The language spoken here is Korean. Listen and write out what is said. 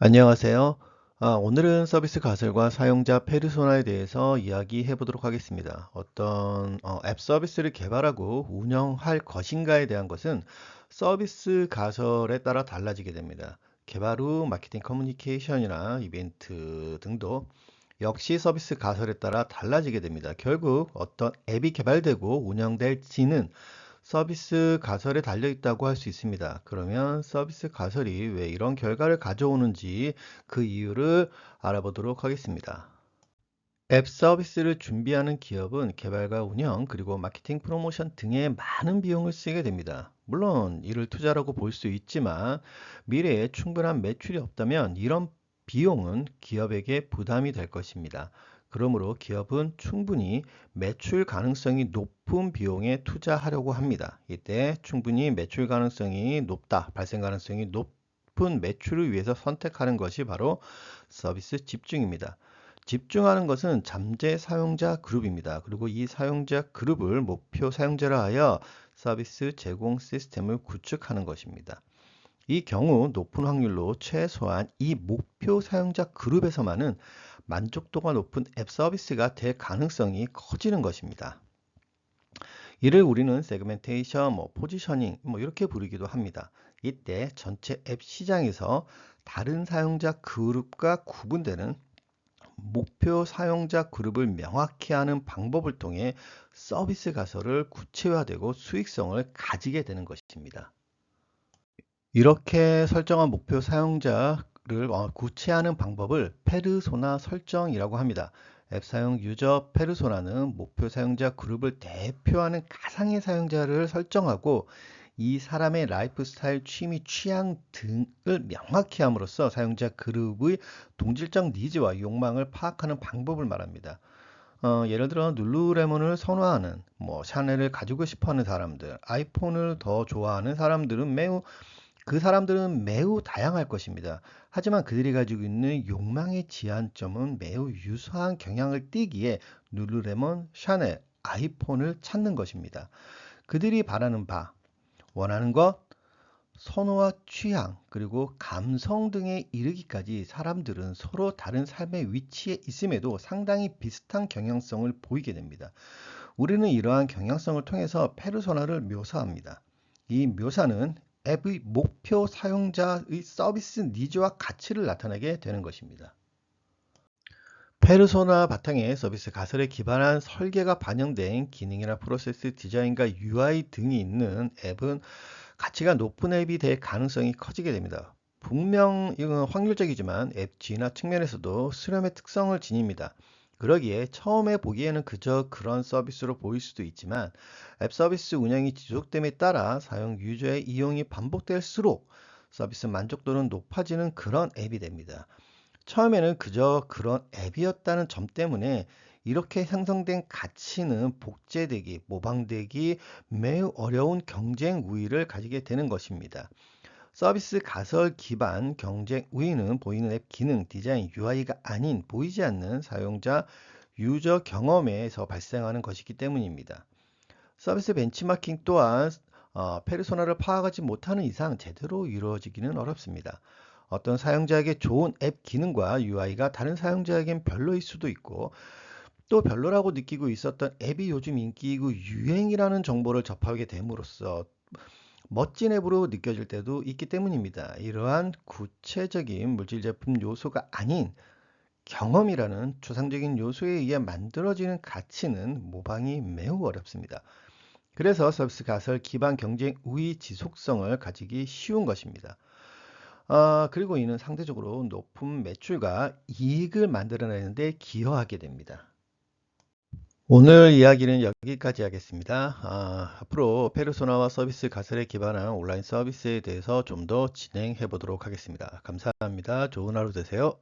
안녕하세요. 아, 오늘은 서비스 가설과 사용자 페르소나에 대해서 이야기해 보도록 하겠습니다. 어떤 어, 앱 서비스를 개발하고 운영할 것인가에 대한 것은 서비스 가설에 따라 달라지게 됩니다. 개발 후 마케팅 커뮤니케이션이나 이벤트 등도 역시 서비스 가설에 따라 달라지게 됩니다. 결국 어떤 앱이 개발되고 운영될지는 서비스 가설에 달려 있다고 할 수 있습니다. 그러면 서비스 가설이 왜 이런 결과를 가져오는지 그 이유를 알아보도록 하겠습니다. 앱 서비스를 준비하는 기업은 개발과 운영, 그리고 마케팅 프로모션 등에 많은 비용을 쓰게 됩니다. 물론 이를 투자라고 볼 수 있지만 미래에 충분한 매출이 없다면 이런 비용은 기업에게 부담이 될 것입니다. 그러므로 기업은 충분히 매출 가능성이 높은 비용에 투자하려고 합니다. 이때 충분히 매출 가능성이 높다, 발생 가능성이 높은 매출을 위해서 선택하는 것이 바로 서비스 집중입니다. 집중하는 것은 잠재 사용자 그룹입니다. 그리고 이 사용자 그룹을 목표 사용자로 하여 서비스 제공 시스템을 구축하는 것입니다. 이 경우 높은 확률로 최소한 이 목표 사용자 그룹에서만은 만족도가 높은 앱 서비스가 될 가능성이 커지는 것입니다. 이를 우리는 세그멘테이션, 뭐 포지셔닝 뭐 이렇게 부르기도 합니다. 이때 전체 앱 시장에서 다른 사용자 그룹과 구분되는 목표 사용자 그룹을 명확히 하는 방법을 통해 서비스 가설을 구체화되고 수익성을 가지게 되는 것입니다. 이렇게 설정한 목표 사용자 를 어, 구체하는 방법을 페르소나 설정이라고 합니다. 앱 사용 유저 페르소나는 목표 사용자 그룹을 대표하는 가상의 사용자를 설정하고 이 사람의 라이프 스타일, 취미, 취향 등을 명확히 함으로써 사용자 그룹의 동질적 니즈와 욕망을 파악하는 방법을 말합니다. 어, 예를 들어 룰루레몬을 선호하는, 뭐 샤넬을 가지고 싶어하는 사람들, 아이폰을 더 좋아하는 사람들은 매우 그 사람들은 매우 다양할 것입니다. 하지만 그들이 가지고 있는 욕망의 지향점은 매우 유사한 경향을 띠기에 룰루레몬, 샤넬, 아이폰을 찾는 것입니다. 그들이 바라는 바, 원하는 것, 선호와 취향, 그리고 감성 등에 이르기까지 사람들은 서로 다른 삶의 위치에 있음에도 상당히 비슷한 경향성을 보이게 됩니다. 우리는 이러한 경향성을 통해서 페르소나를 묘사합니다. 이 묘사는 앱의 목표 사용자의 서비스 니즈와 가치를 나타내게 되는 것입니다. 페르소나 바탕에 서비스 가설에 기반한 설계가 반영된 기능이나 프로세스 디자인과 UI 등이 있는 앱은 가치가 높은 앱이 될 가능성이 커지게 됩니다. 분명 이건 확률적이지만 앱 진화 측면에서도 수렴의 특성을 지닙니다. 그러기에 처음에 보기에는 그저 그런 서비스로 보일 수도 있지만 앱 서비스 운영이 지속됨에 따라 사용 유저의 이용이 반복될수록 서비스 만족도는 높아지는 그런 앱이 됩니다. 처음에는 그저 그런 앱이었다는 점 때문에 이렇게 형성된 가치는 복제되기, 모방되기 매우 어려운 경쟁 우위를 가지게 되는 것입니다. 서비스 가설 기반 경쟁 우위는 보이는 앱 기능, 디자인, UI가 아닌 보이지 않는 사용자 유저 경험에서 발생하는 것이기 때문입니다. 서비스 벤치마킹 또한 어, 페르소나를 파악하지 못하는 이상 제대로 이루어지기는 어렵습니다. 어떤 사용자에게 좋은 앱 기능과 UI가 다른 사용자에겐 별로일 수도 있고 또 별로라고 느끼고 있었던 앱이 요즘 인기이고 유행이라는 정보를 접하게 됨으로써 멋진 앱으로 느껴질 때도 있기 때문입니다. 이러한 구체적인 물질 제품 요소가 아닌 경험이라는 추상적인 요소에 의해 만들어지는 가치는 모방이 매우 어렵습니다. 그래서 서비스 가설 기반 경쟁 우위 지속성을 가지기 쉬운 것입니다. 아, 그리고 이는 상대적으로 높은 매출과 이익을 만들어내는데 기여하게 됩니다. 오늘 이야기는 여기까지 하겠습니다. 아, 앞으로 페르소나와 서비스 가설에 기반한 온라인 서비스에 대해서 좀 더 진행해 보도록 하겠습니다. 감사합니다. 좋은 하루 되세요.